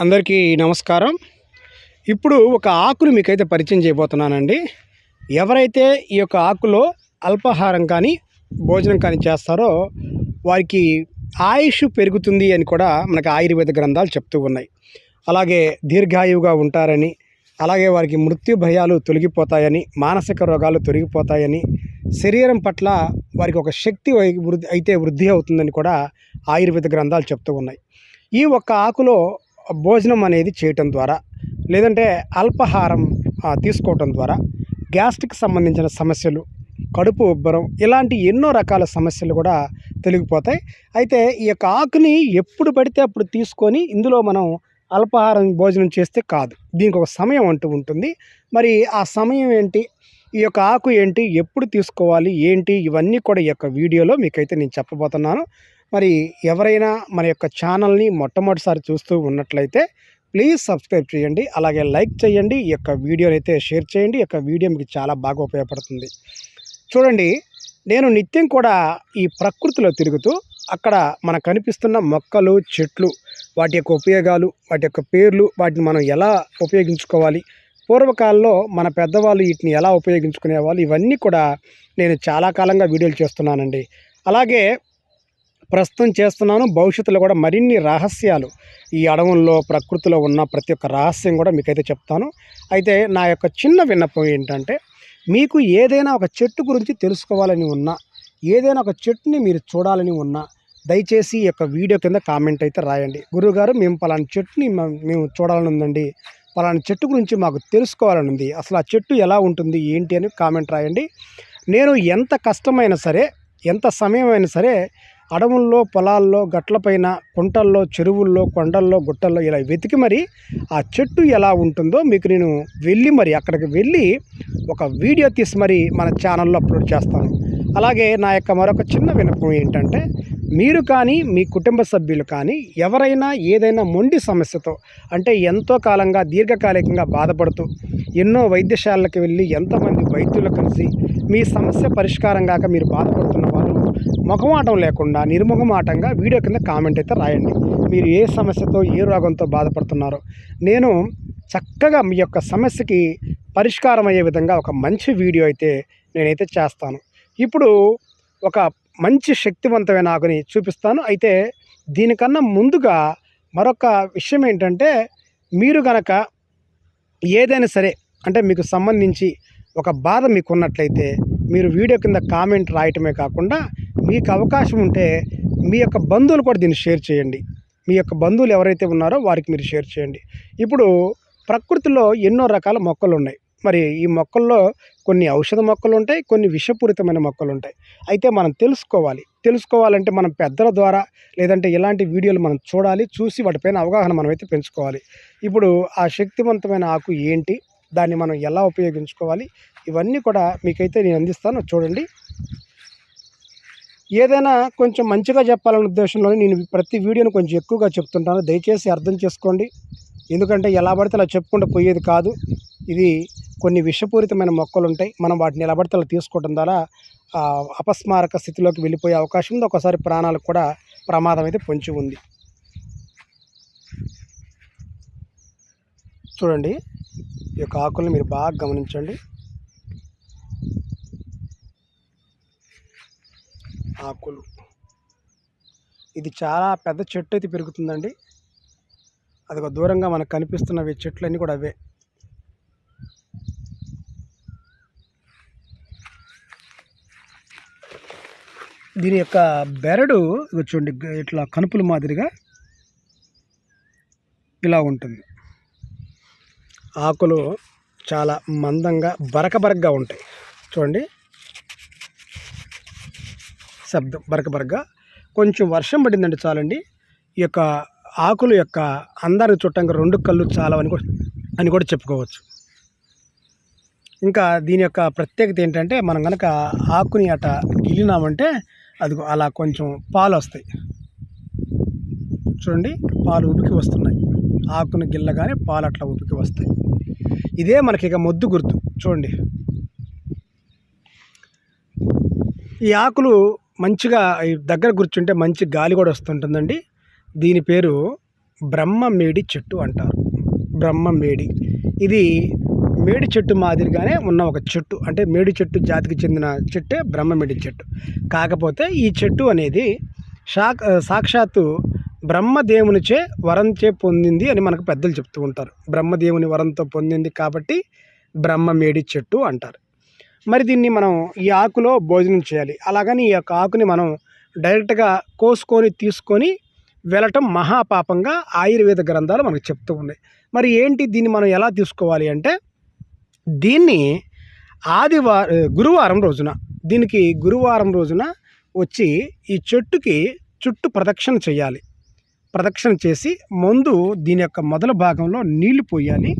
అందరికీ నమస్కారం. ఇప్పుడు ఒక ఆకును మీకైతే పరిచయం చేయబోతున్నానండి. ఎవరైతే ఈ యొక్క ఆకులో అల్పాహారం కానీ భోజనం కానీ చేస్తారో వారికి ఆయుష్ పెరుగుతుంది అని కూడా మనకి ఆయుర్వేద గ్రంథాలు చెప్తూ ఉన్నాయి. అలాగే దీర్ఘాయువుగా ఉంటారని అలాగే వారికి మృత్యు భయాలు తొలగిపోతాయని మానసిక రోగాలు తొలగిపోతాయని శరీరం పట్ల వారికి ఒక శక్తి వై- వృద్ధి అయితే వృద్ధి అవుతుందని కూడా ఆయుర్వేద గ్రంథాలు చెప్తూ ఉన్నాయి. ఈ ఒక్క ఆకులో భోజనం అనేది చేయటం ద్వారా లేదంటే అల్పాహారం తీసుకోవటం ద్వారా గ్యాస్ట్రిక్ సంబంధించిన సమస్యలు కడుపు ఉబ్బరం ఇలాంటి ఎన్నో రకాల సమస్యలు కూడా తొలగిపోతాయి. అయితే ఈ యొక్క ఆకుని ఎప్పుడు పడితే అప్పుడు తీసుకొని ఇందులో మనం అల్పాహారం భోజనం చేస్తే కాదు. దీనికి ఒక సమయం అంటూ ఉంటుంది. మరి ఆ సమయం ఏంటి? ఈ యొక్క ఆకు ఏంటి? ఎప్పుడు తీసుకోవాలి? ఏంటి? ఇవన్నీ కూడా ఈ యొక్క వీడియోలో మీకైతే నేను చెప్పబోతున్నాను. మరి ఎవరైనా మన యొక్క ఛానల్ని మొట్టమొదటిసారి చూస్తూ ఉన్నట్లయితే ప్లీజ్ సబ్స్క్రైబ్ చేయండి అలాగే లైక్ చేయండి ఈ యొక్క వీడియోని అయితే షేర్ చేయండి ఈ యొక్క వీడియో మీకు చాలా బాగా ఉపయోగపడుతుంది. చూడండి నేను నిత్యం కూడా ఈ ప్రకృతిలో తిరుగుతూ అక్కడ మనకు కనిపిస్తున్న మొక్కలు చెట్లు వాటి యొక్క ఉపయోగాలు వాటి యొక్క పేర్లు వాటిని మనం ఎలా ఉపయోగించుకోవాలి పూర్వకాలంలో మన పెద్దవాళ్ళు వీటిని ఎలా ఉపయోగించుకునేవాళ్ళు ఇవన్నీ కూడా నేను చాలా కాలంగా వీడియోలు చేస్తున్నానండి. అలాగే ప్రస్తుతం చేస్తున్నాను. భవిష్యత్తులో కూడా మరిన్ని రహస్యాలు ఈ అడవుల్లో ప్రకృతిలో ఉన్న ప్రతి ఒక్క రహస్యం కూడా మీకైతే చెప్తాను. అయితే నా యొక్క చిన్న విన్నపం ఏంటంటే మీకు ఏదైనా ఒక చెట్టు గురించి తెలుసుకోవాలని ఉన్నా ఏదైనా ఒక చెట్టుని మీరు చూడాలని ఉన్నా దయచేసి ఈ యొక్క వీడియో కింద కామెంట్ అయితే రాయండి. గురువుగారు మేము పలానా చెట్టుని మేము చూడాలని ఉందండి. పలానా చెట్టు గురించి మాకు తెలుసుకోవాలని ఉంది. అసలు ఆ చెట్టు ఎలా ఉంటుంది ఏంటి అని కామెంట్ రాయండి. నేను ఎంత కష్టమైనా సరే ఎంత సమయం అయినా సరే అడవుల్లో పొలాల్లో గట్లపైన కుంటల్లో చెరువుల్లో కొండల్లో గుట్టల్లో ఇలా వెతికి మరి ఆ చెట్టు ఎలా ఉంటుందో మీకు నేను వెళ్ళి మరి అక్కడికి వెళ్ళి ఒక వీడియో తీసి మరి మన ఛానల్లో అప్లోడ్ చేస్తాను. అలాగే నా యొక్క మరొక చిన్న వినపం ఏంటంటే మీరు కానీ మీ కుటుంబ సభ్యులు కానీ ఎవరైనా ఏదైనా మొండి సమస్యతో అంటే ఎంతో కాలంగా దీర్ఘకాలికంగా బాధపడుతూ ఎన్నో వైద్యశాలలకు వెళ్ళి ఎంతమంది వైద్యులు కలిసి మీ సమస్య పరిష్కారం కాక మీరు బాధపడుతున్న ముఖమాటం లేకుండా నిర్ముఖమాటంగా వీడియో కింద కామెంట్ అయితే రాయండి. మీరు ఏ సమస్యతో ఏ రోగంతో బాధపడుతున్నారో. నేను చక్కగా మీ యొక్క సమస్యకి పరిష్కారం అయ్యే విధంగా ఒక మంచి వీడియో అయితే నేనైతే చేస్తాను. ఇప్పుడు ఒక మంచి శక్తివంతమైన ఆకుని చూపిస్తాను. అయితే దీనికన్నా ముందుగా మరొక విషయం ఏంటంటే మీరు గనక ఏదైనా సరే అంటే మీకు సంబంధించి ఒక బాధ మీకు ఉన్నట్లయితే మీరు వీడియో కింద కామెంట్ రాయటమే కాకుండా మీకు అవకాశం ఉంటే మీ యొక్క బంధువులు కూడా దీన్ని షేర్ చేయండి. మీ యొక్క బంధువులు ఎవరైతే ఉన్నారో వారికి మీరు షేర్ చేయండి. ఇప్పుడు ప్రకృతిలో ఎన్నో రకాల మొక్కలు ఉన్నాయి. మరి ఈ మొక్కల్లో కొన్ని ఔషధ మొక్కలు ఉంటాయి కొన్ని విషపూరితమైన మొక్కలు ఉంటాయి. అయితే మనం తెలుసుకోవాలి. తెలుసుకోవాలంటే మనం పెద్దల ద్వారా లేదంటే ఇలాంటి వీడియోలు మనం చూడాలి చూసి వాటిపైన అవగాహన మనమైతే పెంచుకోవాలి. ఇప్పుడు ఆ శక్తివంతమైన ఆకు ఏంటి దాన్ని మనం ఎలా ఉపయోగించుకోవాలి ఇవన్నీ కూడా మీకైతే నేను అందిస్తాను. చూడండి. ఏదైనా కొంచెం మంచిగా చెప్పాలనే ఉద్దేశంలో నేను ప్రతి వీడియోని కొంచెం ఎక్కువగా చెప్తుంటాను. దయచేసి అర్థం చేసుకోండి. ఎందుకంటే ఎలా పడితే అలా చెప్పుకుంటూ పోయేది కాదు. ఇది కొన్ని విషపూరితమైన మొక్కలు ఉంటాయి. మనం వాటిని ఎలా పడితే అలా తీసుకోవడం ద్వారా అపస్మారక స్థితిలోకి వెళ్ళిపోయే అవకాశం ఉంది. ఒకసారి ప్రాణాలకు కూడా ప్రమాదం అయితే పొంచి ఉంది. చూడండి. ఈ యొక్క ఆకుల్ని మీరు బాగా గమనించండి. ఆకులు. ఇది చాలా పెద్ద చెట్టు అయితే పెరుగుతుందండి. అది ఒక దూరంగా మనకు కనిపిస్తున్నవి చెట్లన్నీ కూడా అవే. దీని యొక్క బెరడు చూడండి ఇట్లా కనుపుల మాదిరిగా ఇలా ఉంటుంది. ఆకులు చాలా మందంగా బరకబరకగా ఉంటాయి. చూడండి శబ్దం బరక బరకగా కొంచెం వర్షం పడిందంటే చాలండి. ఈ యొక్క ఆకుల యొక్క అందాన్ని చుట్టంగా రెండు కళ్ళు చాలవని కూడా అని కూడా చెప్పుకోవచ్చు. ఇంకా దీని యొక్క ప్రత్యేకత ఏంటంటే మనం కనుక ఆకుని అట గిల్లినామంటే అది అలా కొంచెం పాలు వస్తాయి చూడండి పాలు ఉపికి వస్తున్నాయి. ఆకుని గిల్లగానే పాలు అట్లా ఉపికి వస్తాయి. ఇదే మనకి ఇక మొద్దు గుర్తు. చూడండి. ఈ ఆకులు మంచిగా దగ్గర కూర్చుంటే మంచి గాలి కూడా వస్తుంటుందండి. దీని పేరు బ్రహ్మమేడి చెట్టు అంటారు. బ్రహ్మమేడి. ఇది మేడి చెట్టు మాదిరిగానే ఉన్న ఒక చెట్టు. అంటే మేడి చెట్టు జాతికి చెందిన చెట్టే బ్రహ్మమేడి చెట్టు. కాకపోతే ఈ చెట్టు అనేది సాక్ సాక్షాత్తు బ్రహ్మదేవునిచే వరంచే పొందింది అని మనకు పెద్దలు చెప్తూ ఉంటారు. బ్రహ్మదేవుని వరంతో పొందింది కాబట్టి బ్రహ్మమేడి చెట్టు అంటారు. మరి దీన్ని మనం ఈ ఆకులో భోజనం చేయాలి. అలాగని ఈ యొక్క ఆకుని మనం డైరెక్ట్గా కోసుకొని తీసుకొని వెళ్ళటం మహాపాపంగా ఆయుర్వేద గ్రంథాలు మనకు చెప్తూ ఉన్నాయి. మరి ఏంటి దీన్ని మనం ఎలా తీసుకోవాలి అంటే దీన్ని ఆదివారం గురువారం రోజున దీనికి గురువారం రోజున వచ్చి ఈ చెట్టుకి చుట్టూ ప్రదక్షిణ చేయాలి. ప్రదక్షిణ చేసి ముందు దీని యొక్క మొదల భాగంలో నీళ్ళు పోయాలి.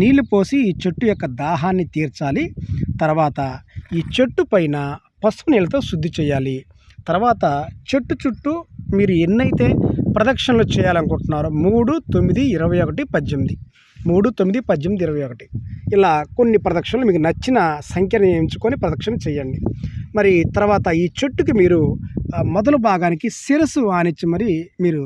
నీళ్ళు పోసి ఈ చెట్టు యొక్క దాహాన్ని తీర్చాలి. తర్వాత ఈ చెట్టు పైన పసుపు నీళ్ళతో శుద్ధి చేయాలి. తర్వాత చెట్టు చుట్టూ మీరు ఎన్నైతే ప్రదక్షిణలు చేయాలనుకుంటున్నారో మూడు తొమ్మిది ఇరవై ఒకటి పద్దెనిమిది. మూడు తొమ్మిది పద్దెనిమిది ఇరవై ఒకటి. ఇలా కొన్ని ప్రదక్షిణలు మీకు నచ్చిన సంఖ్యను ఎంచుకొని ప్రదక్షిణ చేయండి. మరి తర్వాత ఈ చెట్టుకి మీరు మొదలు భాగానికి శిరస్సు ఆనిచ్చి మరి మీరు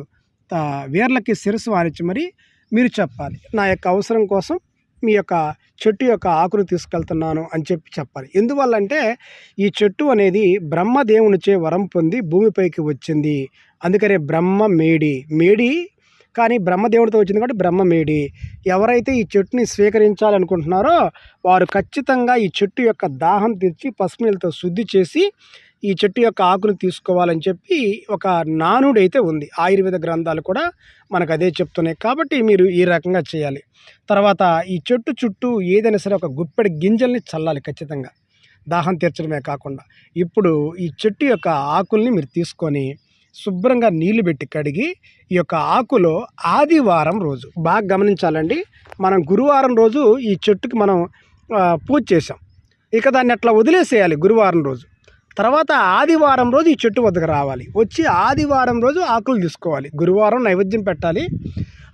వేర్లకి శిరస్సు వారించి మరి మీరు చెప్పాలి. నా యొక్క అవసరం కోసం మీ యొక్క చెట్టు యొక్క ఆకును తీసుకెళ్తున్నాను అని చెప్పి చెప్పాలి. ఎందువల్ల అంటే ఈ చెట్టు అనేది బ్రహ్మదేవునిచే వరం పొంది భూమిపైకి వచ్చింది. అందుకనే బ్రహ్మ మేడి మేడి కానీ బ్రహ్మదేవుడితో వచ్చింది కాబట్టి బ్రహ్మ మేడి ఎవరైతే ఈ చెట్టుని స్వీకరించాలనుకుంటున్నారో వారు ఖచ్చితంగా ఈ చెట్టు యొక్క దాహం తీర్చి పసుపు శుద్ధి చేసి ఈ చెట్టు యొక్క ఆకును తీసుకోవాలని చెప్పి ఒక నానుడు అయితే ఉంది. ఆయుర్వేద గ్రంథాలు కూడా మనకు అదే చెప్తున్నాయి. కాబట్టి మీరు ఈ రకంగా చేయాలి. తర్వాత ఈ చెట్టు చుట్టూ ఏదైనా సరే ఒక గుప్పెడి గింజల్ని చల్లాలి ఖచ్చితంగా. దాహం తీర్చడమే కాకుండా. ఇప్పుడు ఈ చెట్టు యొక్క ఆకుల్ని మీరు తీసుకొని శుభ్రంగా నీళ్ళు పెట్టి కడిగి ఈ యొక్క ఆకులో ఆదివారం రోజు బాగా గమనించాలండి. మనం గురువారం రోజు ఈ చెట్టుకి మనం పూజ చేసాం ఇక దాన్ని అట్లా వదిలేసేయాలి గురువారం రోజు. తర్వాత ఆదివారం రోజు ఈ చెట్టు వద్దకు రావాలి. వచ్చి ఆదివారం రోజు ఆకులు తీసుకోవాలి. గురువారం నైవేద్యం పెట్టాలి.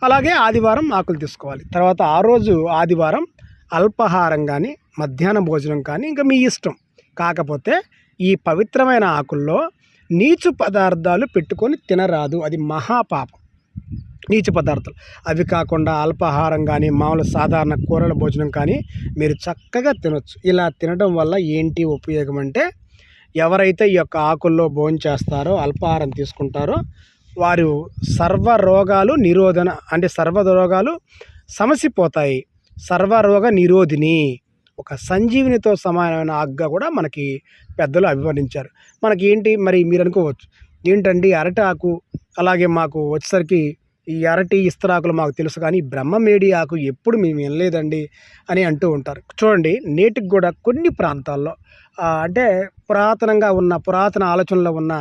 అలాగే ఆదివారం ఆకులు తీసుకోవాలి. తర్వాత ఆ రోజు ఆదివారం అల్పాహారం కానీ మధ్యాహ్న భోజనం కానీ ఇంకా మీ ఇష్టం. కాకపోతే ఈ పవిత్రమైన ఆకుల్లో నీచు పదార్థాలు పెట్టుకొని తినరాదు. అది మహాపాపం. నీచు పదార్థాలు. అవి కాకుండా అల్పాహారం కానీ మామూలు సాధారణ కూరల భోజనం కానీ మీరు చక్కగా తినొచ్చు. ఇలా తినడం వల్ల ఏంటి ఉపయోగం అంటే ఎవరైతే ఈ యొక్క ఆకుల్లో భోంచేస్తారో అల్పాహారం తీసుకుంటారో వారు సర్వ రోగాలు నిరోధన అంటే సర్వ రోగాలు సమసిపోతాయి. సర్వరోగ నిరోధిని. ఒక సంజీవినితో సమానమైన ఆగ్గా కూడా మనకి పెద్దలు అభివర్ణించారు. మనకి ఏంటి మరి మీరు అనుకోవచ్చు ఏంటండి అరటాకు అలాగే మాకు వచ్చేసరికి ఈ అరటి ఇస్తరాకులు మాకు తెలుసు కానీ బ్రహ్మమేడి ఆకు ఎప్పుడు మేము వినలేదండి అని అంటూ ఉంటారు. చూడండి నేటికి కూడా కొన్ని ప్రాంతాల్లో అంటే పురాతనంగా ఉన్న పురాతన ఆలోచనలో ఉన్న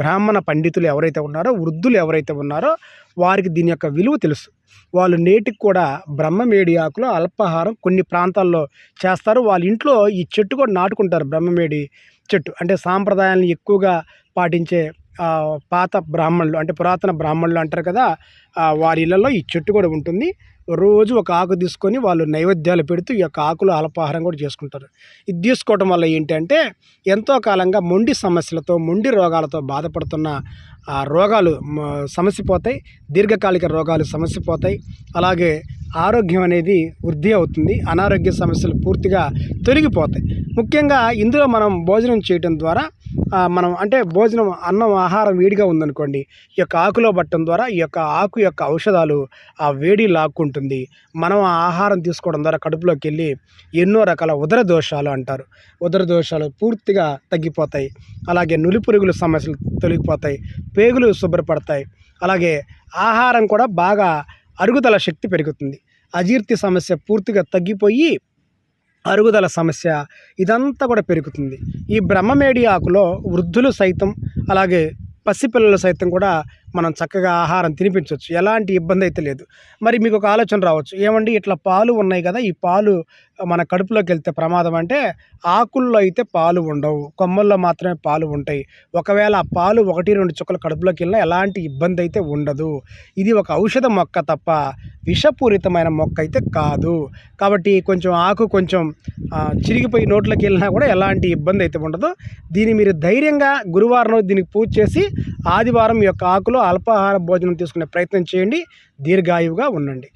బ్రాహ్మణ పండితులు ఎవరైతే ఉన్నారో వృద్ధులు ఎవరైతే ఉన్నారో వారికి దీని యొక్క విలువ తెలుసు. వాళ్ళు నేటికి కూడా బ్రహ్మమేడి ఆకులో అల్పాహారం కొన్ని ప్రాంతాల్లో చేస్తారు. వాళ్ళ ఇంట్లో ఈ చెట్టు కూడా నాటుకుంటారు బ్రహ్మమేడి చెట్టు. అంటే సాంప్రదాయాలను ఎక్కువగా పాటించే పాత బ్రాహ్మణులు అంటే పురాతన బ్రాహ్మణులు అంటారు కదా వారి ఇళ్ళల్లో ఈ చెట్టు కూడా ఉంటుంది. రోజు ఒక ఆకు తీసుకొని వాళ్ళు నైవేద్యాలు పెడుతూ ఈ యొక్క ఆకులు అల్పాహారం కూడా చేసుకుంటారు. ఇది తీసుకోవటం వల్ల ఏంటంటే ఎంతో కాలంగా మొండి సమస్యలతో మొండి రోగాలతో బాధపడుతున్న ఆ రోగాలు సమస్య పోతాయి దీర్ఘకాలిక రోగాలు సమసిపోతాయి. అలాగే ఆరోగ్యం అనేది వృద్ధి అవుతుంది. అనారోగ్య సమస్యలు పూర్తిగా తొలగిపోతాయి. ముఖ్యంగా ఇందులో మనం భోజనం చేయటం ద్వారా మనం అంటే భోజనం అన్నం ఆహారం వేడిగా ఉందనుకోండి ఈ యొక్క ఆకులో పట్టడం ద్వారా ఈ యొక్క ఆకు యొక్క ఔషధాలు ఆ వేడి లాక్కుంటుంది. మనం ఆ ఆహారం తీసుకోవడం ద్వారా కడుపులోకి వెళ్ళి ఎన్నో రకాల ఉదర దోషాలు అంటారు. ఉదర దోషాలు పూర్తిగా తగ్గిపోతాయి. అలాగే నులి పురుగుల సమస్యలు తొలగిపోతాయి. పేగులు శుభ్రపడతాయి. అలాగే ఆహారం కూడా బాగా అరుగుదల శక్తి పెరుగుతుంది. అజీర్తి సమస్య పూర్తిగా తగ్గిపోయి అరుగుదల సమస్య ఇదంతా కూడా పెరుగుతుంది. ఈ బ్రహ్మమేడి ఆకులో వృద్ధులు సైతం అలాగే పసిపిల్లలు సైతం కూడా మనం చక్కగా ఆహారం తినిపించవచ్చు. ఎలాంటి ఇబ్బంది అయితే లేదు. మరి మీకు ఒక ఆలోచన రావచ్చు. ఏమండి? ఇట్లా పాలు ఉన్నాయి కదా ఈ పాలు మన కడుపులోకి వెళ్తే ప్రమాదం అంటే ఆకుల్లో అయితే పాలు ఉండవు. కొమ్మల్లో మాత్రమే పాలు ఉంటాయి. ఒకవేళ ఆ పాలు ఒకటి రెండు చుక్కలు కడుపులోకి వెళ్ళినా ఎలాంటి ఇబ్బంది అయితే ఉండదు. ఇది ఒక ఔషధ మొక్క తప్ప విషపూరితమైన మొక్క అయితే కాదు. కాబట్టి కొంచెం ఆకు కొంచెం చిరిగిపోయి నోట్లోకి వెళ్ళినా కూడా ఎలాంటి ఇబ్బంది అయితే ఉండదు. దీన్ని మీరు ధైర్యంగా గురువారం దీనికి పూజ చేసి ఆదివారం ఈ యొక్క ఆకులో అల్పాహార భోజనం తీసుకునే ప్రయత్నం చేయండి. దీర్ఘాయువుగా ఉండండి.